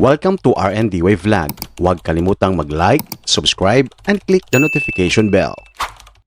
Welcome to RND Wave Vlog. Huwag kalimutang mag-like, subscribe, and click the notification bell.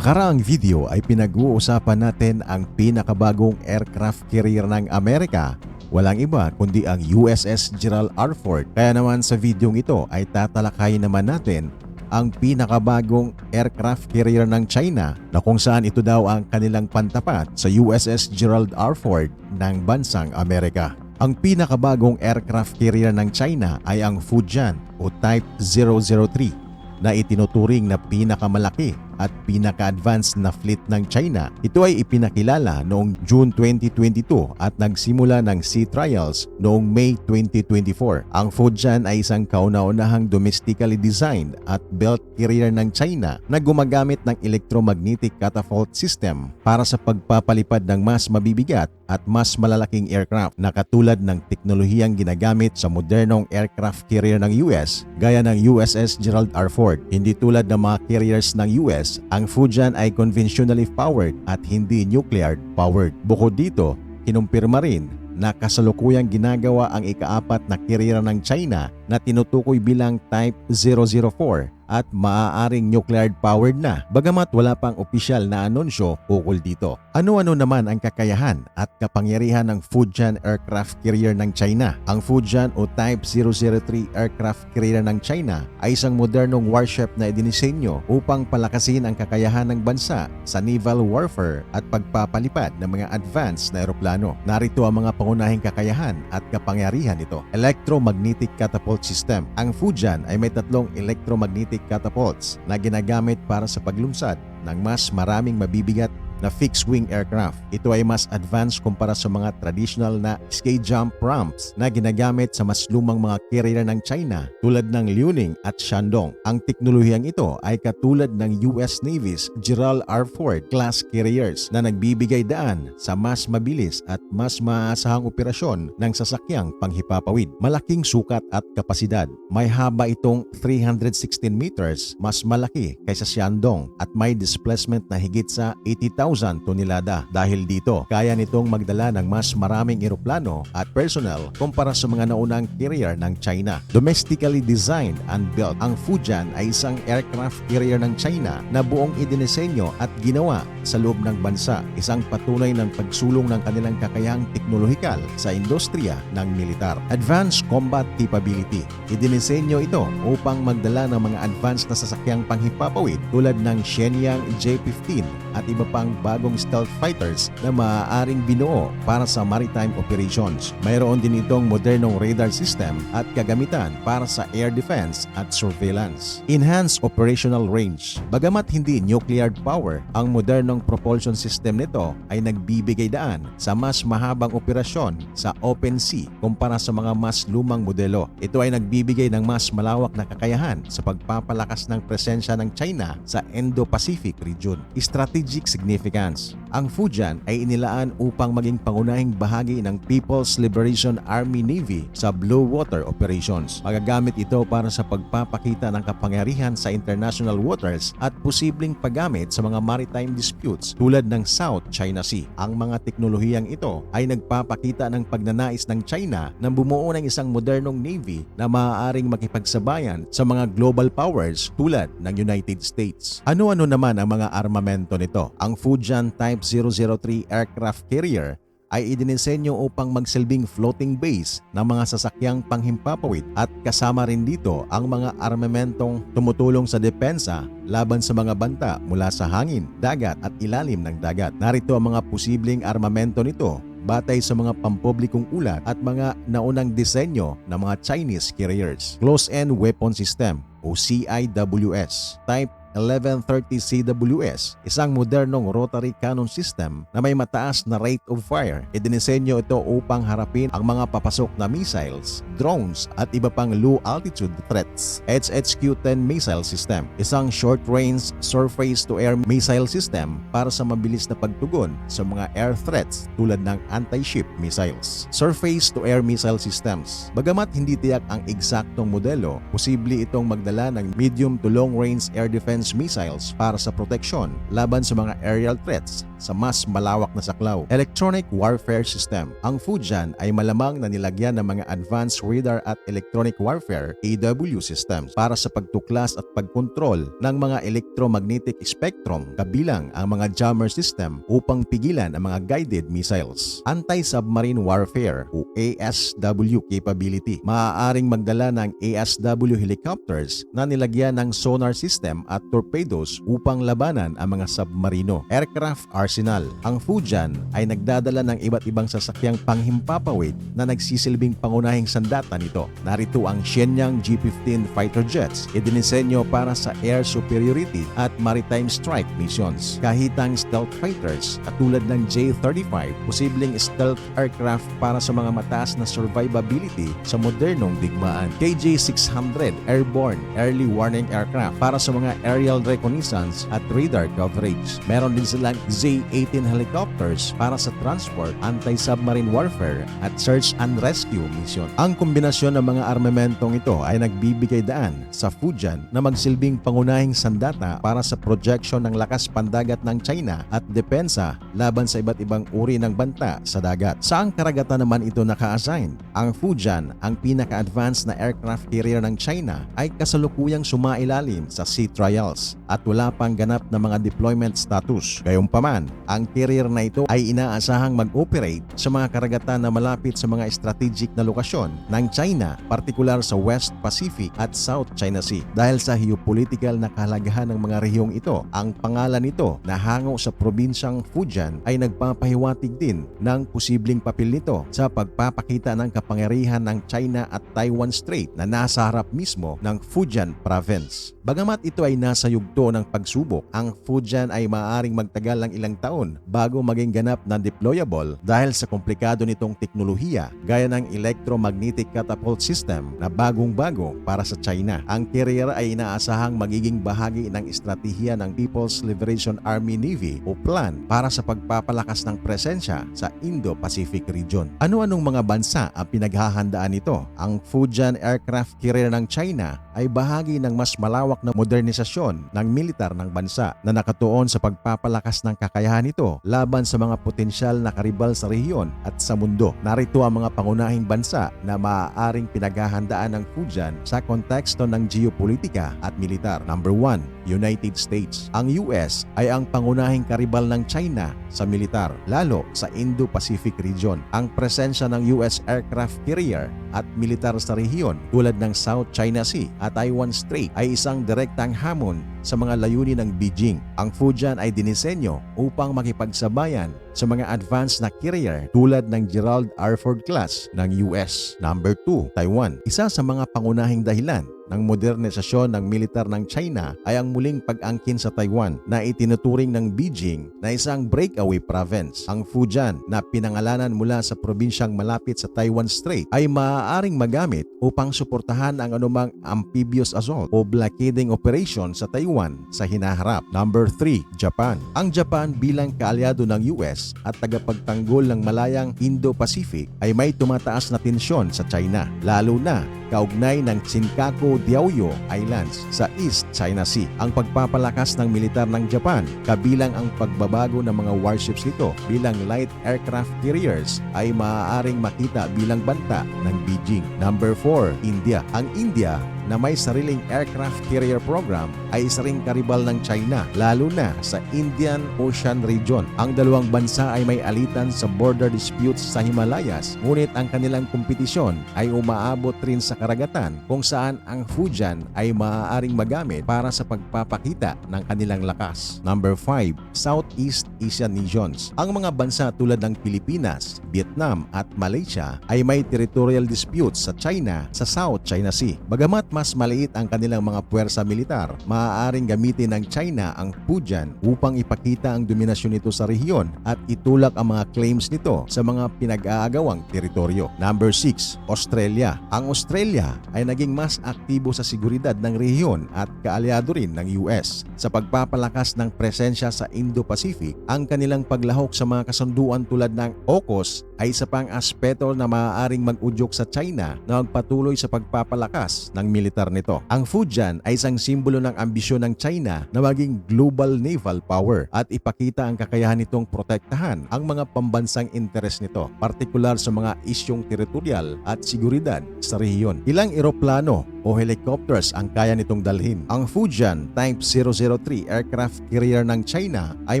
Karaang video ay pinag-uusapan natin ang pinakabagong aircraft carrier ng Amerika. Walang iba kundi ang USS Gerald R. Ford. Kaya naman sa videong ito ay tatalakayin naman natin ang pinakabagong aircraft carrier ng China na kung saan ito daw ang kanilang pantapat sa USS Gerald R. Ford ng bansang Amerika. Ang pinakabagong aircraft carrier ng China ay ang Fujian o Type 003 na itinuturing na pinakamalaki at pinaka-advanced na fleet ng China. Ito ay ipinakilala noong June 2022 at nagsimula ng sea trials noong May 2024. Ang Fujian ay isang kauna-unahang domestically designed at built carrier ng China na gumagamit ng electromagnetic catapult system para sa pagpapalipad ng mas mabibigat at mas malalaking aircraft na katulad ng teknolohiyang ginagamit sa modernong aircraft carrier ng US gaya ng USS Gerald R. Ford. Hindi tulad ng mga carriers ng US, ang Fujian ay conventionally powered at hindi nuclear powered. Bukod dito, kinumpirma rin na kasalukuyang ginagawa ang ikaapat na carrier ng China na tinutukoy bilang Type 004 at maaaring nuclear powered na bagamat wala pang opisyal na anunsyo ukol dito. Ano-ano naman ang kakayahan at kapangyarihan ng Fujian aircraft carrier ng China? Ang Fujian o Type 003 aircraft carrier ng China ay isang modernong warship na idinisenyo upang palakasin ang kakayahan ng bansa sa naval warfare at pagpapalipad ng mga advanced na eroplano. Narito ang mga pangunahing kakayahan at kapangyarihan nito. Electromagnetic catapult system. Ang Fujian ay may tatlong electromagnetic catapults na ginagamit para sa paglungsad ng mas maraming mabibigat na fixed-wing aircraft. Ito ay mas advanced kumpara sa mga traditional na ski jump ramps na ginagamit sa mas lumang mga carrier ng China tulad ng Liuning at Shandong. Ang teknolohiyang ito ay katulad ng US Navy's Gerald R. Ford class carriers na nagbibigay daan sa mas mabilis at mas maasahang operasyon ng sasakyang panghipapawid. Malaking sukat at kapasidad. May haba itong 316 meters, mas malaki kaysa Shandong at may displacement na higit sa 80,000 tonelada. Dahil dito, kaya nitong magdala ng mas maraming eroplano at personnel kumpara sa mga naunang carrier ng China. Domestically designed and built, ang Fujian ay isang aircraft carrier ng China na buong idinisenyo at ginawa sa loob ng bansa. Isang patunay ng pagsulong ng kanilang kakayahang teknolohikal sa industriya ng militar. Advanced Combat Capability. Idinisenyo ito upang magdala ng mga advanced na sasakyang panghipapawid tulad ng Shenyang J-15 at iba pang bagong stealth fighters na maaaring binuo para sa maritime operations. Mayroon din itong modernong radar system at kagamitan para sa air defense at surveillance. Enhanced operational range. Bagamat hindi nuclear power, ang modernong propulsion system nito ay nagbibigay daan sa mas mahabang operasyon sa open sea kumpara sa mga mas lumang modelo. Ito ay nagbibigay ng mas malawak na kakayahan sa pagpapalakas ng presensya ng China sa Indo-Pacific region. Strategic significance. significance Ang Fujian ay inilaan upang maging pangunahing bahagi ng People's Liberation Army Navy sa Blue Water Operations. Magagamit ito para sa pagpapakita ng kapangyarihan sa international waters at posibleng paggamit sa mga maritime disputes tulad ng South China Sea. Ang mga teknolohiyang ito ay nagpapakita ng pagnanais ng China na bumuo ng isang modernong navy na maaaring makipagsabayan sa mga global powers tulad ng United States. Ano-ano naman ang mga armamento nito? Ang Fujian Type 003 aircraft carrier ay idinisenyo upang magsilbing floating base ng mga sasakyang panghimpapawid at kasama rin dito ang mga armamentong tumutulong sa depensa laban sa mga banta mula sa hangin, dagat at ilalim ng dagat. Narito ang mga posibleng armamento nito batay sa mga pampublikong ulat at mga naunang disenyo ng mga Chinese carriers. Close-End Weapon System o CIWS Type 1130 CWS, isang modernong rotary cannon system na may mataas na rate of fire. Idinisenyo ito upang harapin ang mga papasok na missiles, drones at iba pang low altitude threats. HHQ-10 missile system, isang short-range surface-to-air missile system para sa mabilis na pagtugon sa mga air threats tulad ng anti-ship missiles. Surface-to-air missile systems, bagamat hindi tiyak ang eksaktong modelo, posible itong magdala ng medium to long-range air defense missiles para sa proteksyon laban sa mga aerial threats sa mas malawak na saklaw. Electronic Warfare System. Ang Fujian ay malamang na nilagyan ng mga Advanced Radar at Electronic Warfare AW systems para sa pagtuklas at pagkontrol ng mga electromagnetic spectrum kabilang ang mga jammer system upang pigilan ang mga guided missiles. Anti-Submarine Warfare o ASW capability. Maaaring magdala ng ASW helicopters na nilagyan ng sonar system at torpedoes upang labanan ang mga submarino. Aircraft Arsenal. Ang Fujian ay nagdadala ng iba't ibang sasakyang panghimpapawid na nagsisilbing pangunahing sandata nito. Narito ang Shenyang G-15 fighter jets, idinisenyo para sa air superiority at maritime strike missions. Kahitang stealth fighters katulad ng J-35, posibleng stealth aircraft para sa mga mataas na survivability sa modernong digmaan. KJ-600 airborne early warning aircraft para sa mga aerial reconnaissance at radar coverage. Meron din silang Z-18 helicopters para sa transport, anti-submarine warfare at search and rescue mission. Ang kombinasyon ng mga armamentong ito ay nagbibigay daan sa Fujian na magsilbing pangunahing sandata para sa projection ng lakas pandagat ng China at depensa laban sa iba't ibang uri ng banta sa dagat. Saang karagatan naman ito naka-assign? Ang Fujian, ang pinaka-advanced na aircraft carrier ng China, ay kasalukuyang sumailalim sa sea trials at wala pang ganap na mga deployment status. Gayunpaman, ang carrier na ito ay inaasahang mag-operate sa mga karagatan na malapit sa mga strategic na lokasyon ng China, partikular sa West Pacific at South China Sea. Dahil sa geopolitical na kahalagahan ng mga rehiyong ito, ang pangalan nito na hango sa probinsyang Fujian ay nagpapahiwatig din ng posibleng papel nito sa pagpapakita ng kapangyarihan ng China at Taiwan Strait na nasa harap mismo ng Fujian Province. Bagamat ito ay nasa yugto ng pagsubok, ang Fujian ay maaaring magtagal ng ilang taon bago maging ganap na deployable dahil sa komplikado nitong teknolohiya gaya ng electromagnetic catapult system na bagong-bago para sa China. Ang carrier ay inaasahang magiging bahagi ng estratehiya ng People's Liberation Army Navy o PLAN para sa pagpapalakas ng presensya sa Indo-Pacific region. Ano-anong mga bansa ang pinaghahandaan nito? Ang Fujian aircraft carrier ng China ay bahagi ng mas malawak na modernisasyon ng militar ng bansa na nakatuon sa pagpapalakas ng kakayahan nito laban sa mga potensyal na karibal sa rehiyon at sa mundo. Narito ang mga pangunahing bansa na maaaring pinaghahandaan ng Fujian sa konteksto ng geopolitika at militar. Number 1, United States. Ang US ay ang pangunahing karibal ng China sa militar, lalo sa Indo-Pacific region. Ang presensya ng US aircraft carrier at militar sa rehiyon tulad ng South China Sea at Taiwan Strait ay isang direktang hamon sa mga layunin ng Beijing. Ang Fujian ay dinisenyo upang makipagsabayan sa mga advanced na carrier tulad ng Gerald R. Ford class ng US. Number 2, Taiwan. Isa sa mga pangunahing dahilan ng modernisasyon ng militar ng China ay ang muling pag-angkin sa Taiwan na itinuturing ng Beijing na isang breakaway province. Ang Fujian na pinangalanan mula sa probinsyang malapit sa Taiwan Strait ay maaaring magamit upang suportahan ang anumang amphibious assault o blockading operation sa Taiwan sa hinaharap. Number 3, Japan. Ang Japan bilang kaalyado ng US at tagapagtanggol ng malayang Indo-Pacific ay may tumataas na tensyon sa China, lalo na kaugnay ng Senkaku Diaoyu Islands sa East China Sea. Ang pagpapalakas ng militar ng Japan kabilang ang pagbabago ng mga warships nito bilang light aircraft carriers ay maaaring makita bilang banta ng Beijing. Number 4, India. Ang India na may sariling aircraft carrier program ay isa ring karibal ng China, lalo na sa Indian Ocean region. Ang dalawang bansa ay may alitan sa border disputes sa Himalayas, ngunit ang kanilang kompetisyon ay umaabot rin sa karagatan kung saan ang Fujian ay maaaring magamit para sa pagpapakita ng kanilang lakas. Number 5, Southeast Asian nations. Ang mga bansa tulad ng Pilipinas, Vietnam at Malaysia ay may territorial disputes sa China sa South China Sea. Bagamat mas maliit ang kanilang mga puwersa militar, maaaring gamitin ng China ang Fujian upang ipakita ang dominasyon nito sa rehiyon at itulak ang mga claims nito sa mga pinag-aagawang teritoryo. Number 6, Australia. Ang Australia Australia ay naging mas aktibo sa seguridad ng rehiyon at kaalyado rin ng US. Sa pagpapalakas ng presensya sa Indo-Pacific, ang kanilang paglahok sa mga kasunduan tulad ng AUKUS ay isa pang aspeto na maaaring mag-udyok sa China na magpatuloy sa pagpapalakas ng militar nito. Ang Fujian ay isang simbolo ng ambisyon ng China na maging global naval power at ipakita ang kakayahan nitong protektahan ang mga pambansang interes nito, partikular sa mga isyong teritorial at seguridad sa rehiyon. Ilang eroplano o helicopters ang kaya nitong dalhin. Ang Fujian Type 003 aircraft carrier ng China ay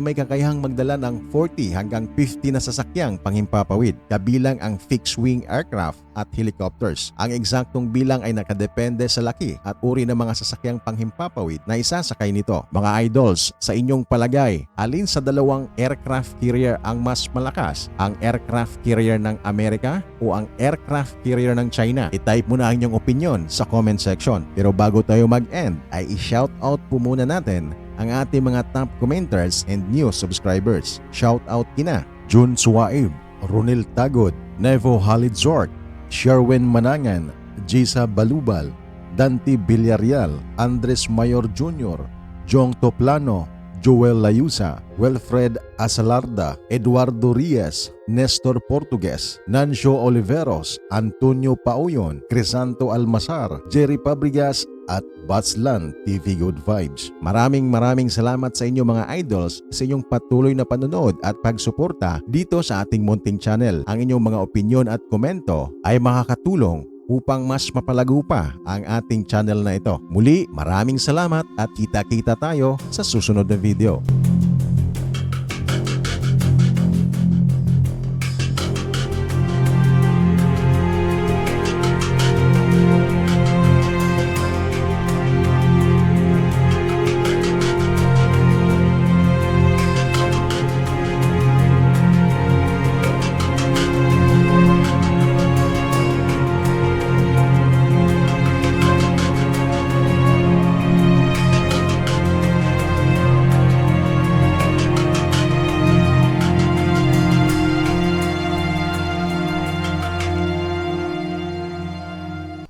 may kakayahang magdala ng 40 hanggang 50 na sasakyang panghimpapawid, kabilang ang fixed-wing aircraft at helicopters. Ang eksaktong bilang ay nakadepende sa laki at uri ng mga sasakyang panghimpapawid na isasakay nito. Mga idols, sa inyong palagay, alin sa dalawang aircraft carrier ang mas malakas? Ang aircraft carrier ng Amerika o ang aircraft carrier ng China? I-type mo na ang inyong opinion sa comment section. Pero bago tayo mag-end, ay i-shout out po muna natin ang ating mga top commenters and new subscribers. Shout out kina Jun Suwaib, Ronil Tagod, Nevo Halidzort, Sherwin Manangan, Jisa Balubal, Dante Villarreal, Andres Mayor Jr., Jong Toplano, Joel Layusa, Wilfred Asalarda, Eduardo Rias, Nestor Portugues, Nancio Oliveros, Antonio Pauyon, Crisanto Almasar, Jerry Pabrigas at Batslan TV Good Vibes. Maraming maraming salamat sa inyo mga idols sa inyong patuloy na panonood at pagsuporta dito sa ating munting channel. Ang inyong mga opinion at komento ay makakatulong upang mas mapalago pa ang ating channel na ito. Muli, maraming salamat at kita-kita tayo sa susunod na video.